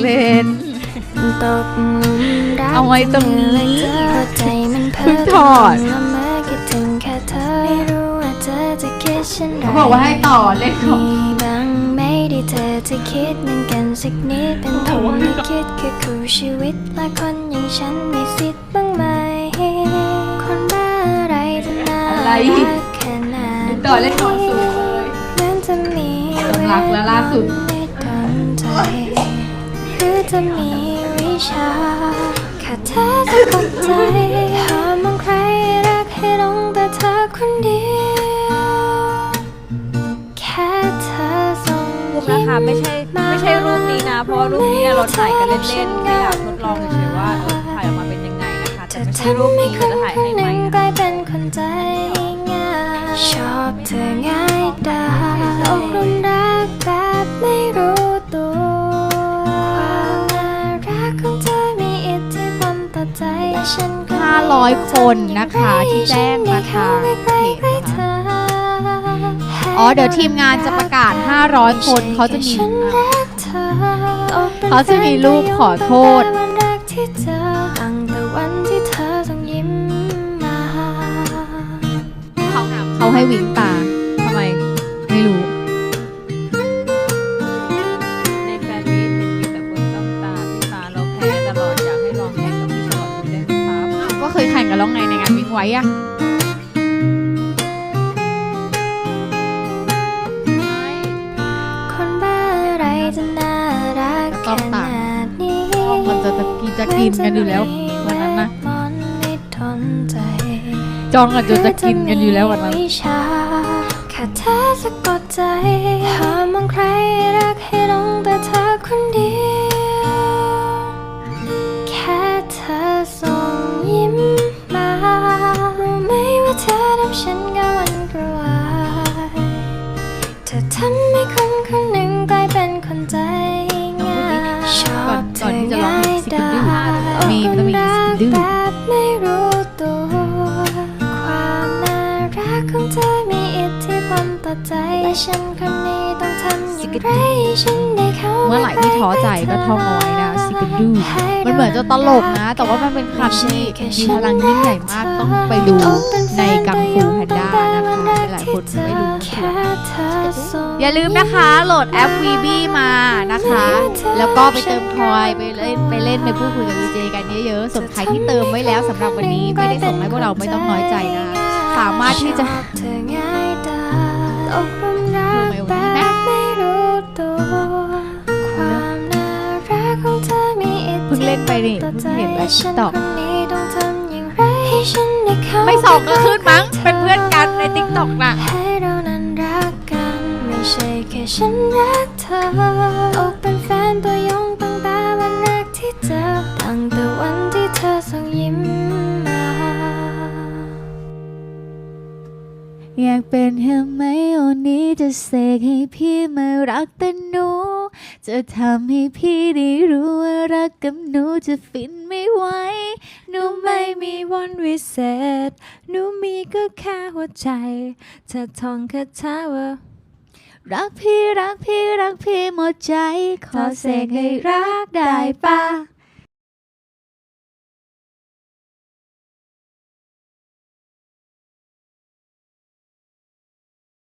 เล่นตกหลุมรักเอาไว้ตรงนี้เลยเธอหัวใจมันเพ้เพิ่งถอดละเมอคิดถึงแค่เธอไม่รู้ว่าเธอจะคิดเช่นไรเขาบอกว่าให้ต่อเล่นของมีบ้างไหมที่เธอจะคิดเหมือนกันสักนิดเป็นผมที่คิดคือคู่ชีวิตและคนอย่างฉันมีสิทธิ์บ้างไหมคนบ้าอะไรจะน่าอะไรรักขนาดต่อเล่นของสูงเลยเหมือนจะมีรักแล้วล่าสุด ไม่โดนใจหรือจะมีวิชาขาดเธอจะกดใจหามองใครรักให้ลงแต่เธอคนเดียวแค่เธอส่งรูปนะคะไม่ใช่ไม่ใช่รูปนี้นะ เพราะว่ารูปนี้เนี่ยเราถ่ายกันเล่นๆแค่อยากทดลองเฉยๆว่าเออถ่ายออกมาเป็นยังไงนะคะเธแต่อไม่ใช่ทำรูปให้นี้คเรานจะถ่ายคนให้หใหม่นึ่งนะกลายเป็นคนใจง่ายชอบเธอง่ายดายตกหลุมรักแบ 500 คนนะคะที่แจ้งมาทางเพจนะคะอ๋อเดี๋ยวทีมงานจะประกาศ 500 คนเขาจะมีเขาจะมีรูปขอโทษเขาเขาให้วิ่งตา ยแข่งกันแล้วไงในงานวิ่งไว้อะคนบ้าอะไรจะน่ารักขนาดนี้มันจะตะกินจะกินกันอยู่แล้ววันนั้นนะมอนไม่ทนใจจองกันจนจะกินกันอยู่แล้ววันนั้นวิชาแค่เธอสะกดใจหามองใครรักให้ลงแต่เธอคนเดียว ของเธอมีอิทธิพลต่อใจและฉันคนนี้ต้องทำอย่างไรให้ฉันได้เข้าเมื่อไหร่ที่ท้อใจก็ท่องเอาไว้นะซิกดูมันเหมือนจะตลกนะ แต่ว่ามันเป็นคำที่มีพลังยิ่งใหญ่มากต้องไปดูในกังฟูแพนด้านะคะหลายคนไม่รู้แค่เธอส่งอย่าลืมนะคะโหลดแอป VB มานะคะ แล้วก็ไปเติมคอยไปเล่นไปเล่นไปพูดคุยกับ VJ กันเยอะๆส่วนใครที่เติมไว้แล้วสำหรับวันนี้ไม่ได้ส่งให้พวกเราไม่ต้องน้อยใจนะคะ สามารถที่จะชอบเธอง่ายดายตกหลุมรักแบบไม่รู้ตัวความน่ารักของเธอมีอิทธิพลเพิ่งเล่นไปนี่ต่อเพิ่งใจเห็นไปและติ๊ฉักนต็อกคนนี้ต้องทำอย่างไรให้ฉันได้เข้าไม่สองก็ขึ้นมั้ง เป็นเพื่อนกันในติ๊กต็อกน่ะให้เรานั้นรักกันไม่ใช่แค่ฉันรักเธอตกเป็นแฟนตัวยงตั้งแต่วันแรกที่เจอตั้งแต่วันที่เธอส่งยิ้ม เป็นเฮอร์ไมโอนี่จะเสกให้พี่มารักแต่หนู จะทำให้พี่ได้รู้ว่ารักกับหนูจะฟินไม่ไหวหนูไม่มีวันวิเศษหนูมีก็แค่หัวใจถ้าท่องคาถาว่ารักพี่รักพี่รักพี่หมดใจ ขอเสกให้รักได้ปะ